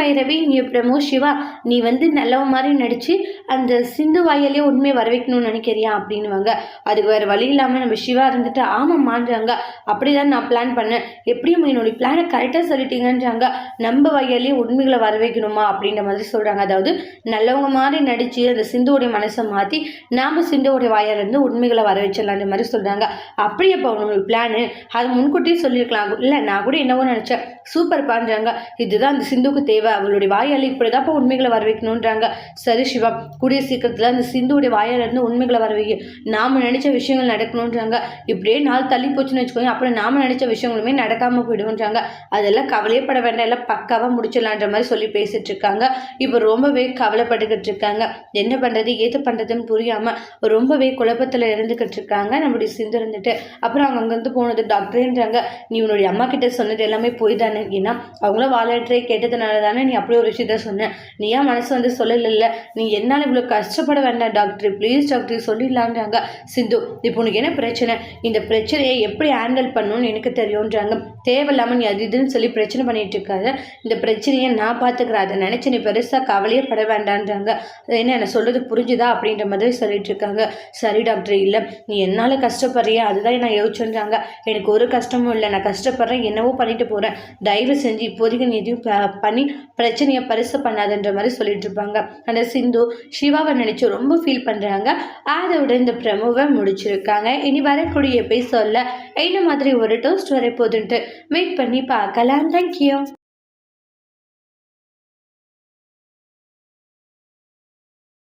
பைரவி நீ பிரமோ சிவா நீ வந்து நல்லவ மாதிரி நடிச்சு அந்த சிந்து வாயிலே உண்மையை வர வைக்கணும்னு நினைக்கிறியா அப்படின்னுவாங்க. அதுக்கு வேறு வழி இல்லாமல் நம்ம சிவா இருந்துட்டு ஆமாம்மான்றாங்க அப்படி தான் நான் பிளான் பண்ணேன். எப்படியும் என்னுடைய பிளானை கரெக்டாக சொல்லிட்டீங்கன்றாங்க. நம்ம வாயாலே உண்மைகளை வர வைக்கணுமா அப்படின்ற மாதிரி சொல்கிறாங்க அதாவது நல்லவங்க மாதிரி நடித்து அந்த சிந்துவோடைய மனசை மாற்றி நாம் சிந்துவோடைய வாயிலிருந்து உண்மைகளை வர வச்சிடலான்ற மாதிரி சொல்கிறாங்க அப்படியே இப்போ உங்களுக்கு பிளானு அது முன்கூட்டியே சொல்லியிருக்கலாம். இல்லை நான் கூட என்னவோ நினச்சேன். சூப்பர் பண்ணுறாங்க இதுதான் அந்த சிந்துவுக்கு தேவை. அவளுடைய வாயால் இப்படி தான் உண்மைகளை வர வைக்கணுன்றாங்க சரி சிவா கூடிய சீக்கிரத்தில் அந்த சிந்துவுடைய வாயாலேருந்து உண்மைகளை வர வைக்க நாம் நினச்ச விஷயங்கள் நடக்கணுன்றாங்க இப்படியே நாள் தள்ளி போச்சுன்னு வச்சுக்கோங்க அப்புறம் நாம் நினச்ச விஷயங்களுமே நடக்காமல் போயிடுவோன்றாங்க அதெல்லாம் கவலையே பட வேண்டாம் எல்லாம் பக்காவாக முடிச்சிடலான்ற மாதிரி சொல்லி பேசிட்டு இருக்காங்க இப்போ ரொம்பவே கவலைப்பட்டுக்கிட்டு இருக்காங்க என்ன பண்ணுறது ஏது பண்ணுறதுன்னு புரியாமல் ரொம்பவே குழப்பத்தில் இருந்துக்கிட்டு இருக்காங்க நம்மளுடைய சிந்து இருந்துட்டு. அப்புறம் அவங்க அங்கேருந்து போனது டாக்டரேன்றாங்க. நீ உன்னுடைய அம்மா கிட்ட சொன்னது எல்லாமே போய் தானே? ஏன்னா அவங்களும் வாலட்டரே கேட்டதுனால தானே நீ அப்படி ஒரு விஷயத்த சொன்ன. நீ ஏன் மனசு வந்து சொல்லலைல்ல? நீ என்னால் இவ்வளோ கஷ்டப்பட வேண்டாம் டாக்டர் ப்ளீஸ் டாக்டர் சொல்லிடலான்றாங்க சிந்து இப்போ உனக்கு என்ன பிரச்சனை? இந்த பிரச்சனையை எப்படி ஹேண்டில் பண்ணணும்னு எனக்கு தெரியும்ன்றாங்க. தேவையில்லாமல் நீ அது இதுன்னு சொல்லி பிரச்சனை பண்ணிட்டு இருக்காத. இந்த பிரச்சனையை நான் பார்த்துக்கிறேன் அதை நினச்சி நீ பெருசாக கவலையே பட வேண்டான்றாங்க என்ன என்ன சொல்கிறது புரிஞ்சுதா அப்படின்ற மாதிரி சொல்லிட்டு இருக்காங்க. சரி டாக்டர் இல்லை. நீ என்னால் கஷ்டப்படுறியா அதுதான் நான் யோசிச்சுன்றாங்க. எனக்கு ஒரு கஷ்டமும் இல்லை. நான் கஷ்டப்படுறேன் என்னவோ பண்ணிட்டு போகிறேன் தயவு செஞ்சு இப்போதைக்கு நீ எதுவும் ப- பண்ணி பிரச்சனையை பரிசு பண்ணாதுன்ற மாதிரி சொல்லிட்டு இருப்பாங்க. அந்த சிந்து சிவாவை நினச்சி ரொம்ப ஃபீல் பண்ணுறாங்க அதோட இந்த பிரமுவை முடிச்சிருக்காங்க. இனி வரக்கூடிய எபிசோடில் என்ன மாதிரி ஒரு டோஸ்ட் வரப்போகுதுன்ட்டு வெயிட் பண்ணி பார்க்கலாம். தேங்க்யூ